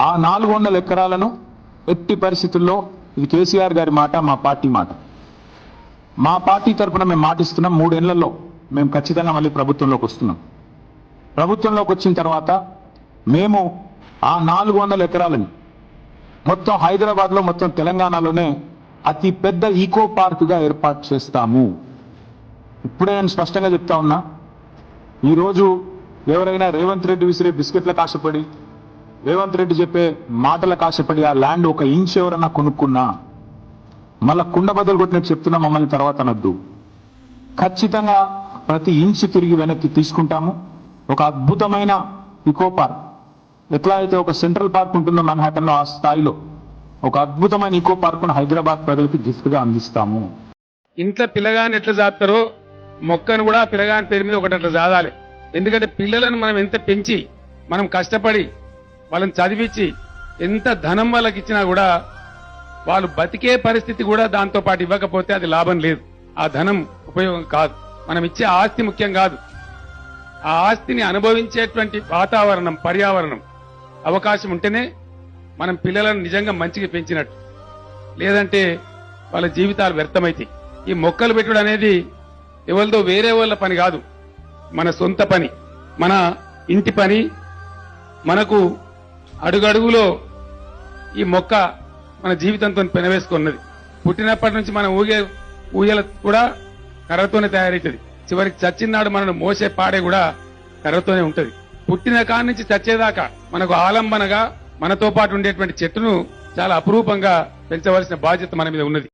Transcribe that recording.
ఆ నాలుగు వందల ఎకరాలను ఎట్టి పరిస్థితుల్లో ఇది కేసీఆర్ గారి మాట మా పార్టీ మాట. మా పార్టీ తరఫున మేము మాటిస్తున్నాం మూడేళ్ళలో మేము ఖచ్చితంగా మళ్ళీ ప్రభుత్వంలోకి వస్తున్నాం. ప్రభుత్వంలోకి వచ్చిన తర్వాత మేము ఆ నాలుగు వందల ఎకరాలని మొత్తం హైదరాబాద్లో మొత్తం తెలంగాణలోనే అతి పెద్ద ఈకో పార్క్గా ఏర్పాటు చేస్తాము. ఇప్పుడే నేను స్పష్టంగా చెప్తా ఉన్నా ఈరోజు ఎవరైనా రేవంత్ రెడ్డి విసిరే బిస్కెట్లకు ఆశపడి రేవంత్ రెడ్డి చెప్పే మాటల కాసేపటి ఆ ల్యాండ్ ఒక ఇంచ్ ఎవరన్నా కొనుక్కున్నా మళ్ళా కుండ బద్దలు కొట్టినట్టు చెప్తున్నా మమ్మల్ని తర్వాత అనొద్దు. ఖచ్చితంగా ప్రతి ఇంచ్ తిరిగి వెనక్కి తీసుకుంటాము. ఒక అద్భుతమైన ఇకో పార్క్ ఎట్లా అయితే ఒక సెంట్రల్ పార్క్ ఉంటుందో మన్హాటన్లో ఆ స్థాయిలో ఒక అద్భుతమైన ఇకో పార్కును హైదరాబాద్ ప్రజలకు గిఫ్ట్ అందిస్తాము. ఇంట్లో పిల్లగాని ఎట్లా జాతారో మొక్కను కూడా పిల్లగాని పేరు మీద ఒకటి అట్లా జాదాలి. ఎందుకంటే పిల్లలను మనం ఎంత పెంచి మనం కష్టపడి వాళ్ళని చదివించి ఎంత ధనం వాళ్ళకి ఇచ్చినా కూడా వాళ్ళు బతికే పరిస్థితి కూడా దాంతో పాటు ఇవ్వకపోతే అది లాభం లేదు. ఆ ధనం ఉపయోగం కాదు. మనం ఇచ్చే ఆస్తి ముఖ్యం కాదు. ఆ ఆస్తిని అనుభవించేటువంటి వాతావరణం పర్యావరణం అవకాశం ఉంటేనే మనం పిల్లలను నిజంగా మంచిగా పెంచినట్టు. లేదంటే వాళ్ళ జీవితాలు వ్యర్థమైతాయి. ఈ మొక్కలు పెట్టడం అనేది ఎవరిదో వేరే వాళ్ళ పని కాదు. మన సొంత పని మన ఇంటి పని మనకు అడుగడుగులో ఈ మొక్క మన జీవితంతో పెనవేసుకున్నది. పుట్టినప్పటి నుంచి మనం ఊగే ఊయల కూడా కర్రతోనే తయారవుతుంది చివరికి చచ్చినాడు మనను మోసే పాడే కూడా కర్రతోనే ఉంటుంది. పుట్టిన కాడి నుంచి చచ్చేదాకా మనకు ఆలంబనగా మనతో పాటు ఉండేటువంటి చెట్టును చాలా అపురూపంగా పెంచవలసిన బాధ్యత మన మీద ఉన్నది.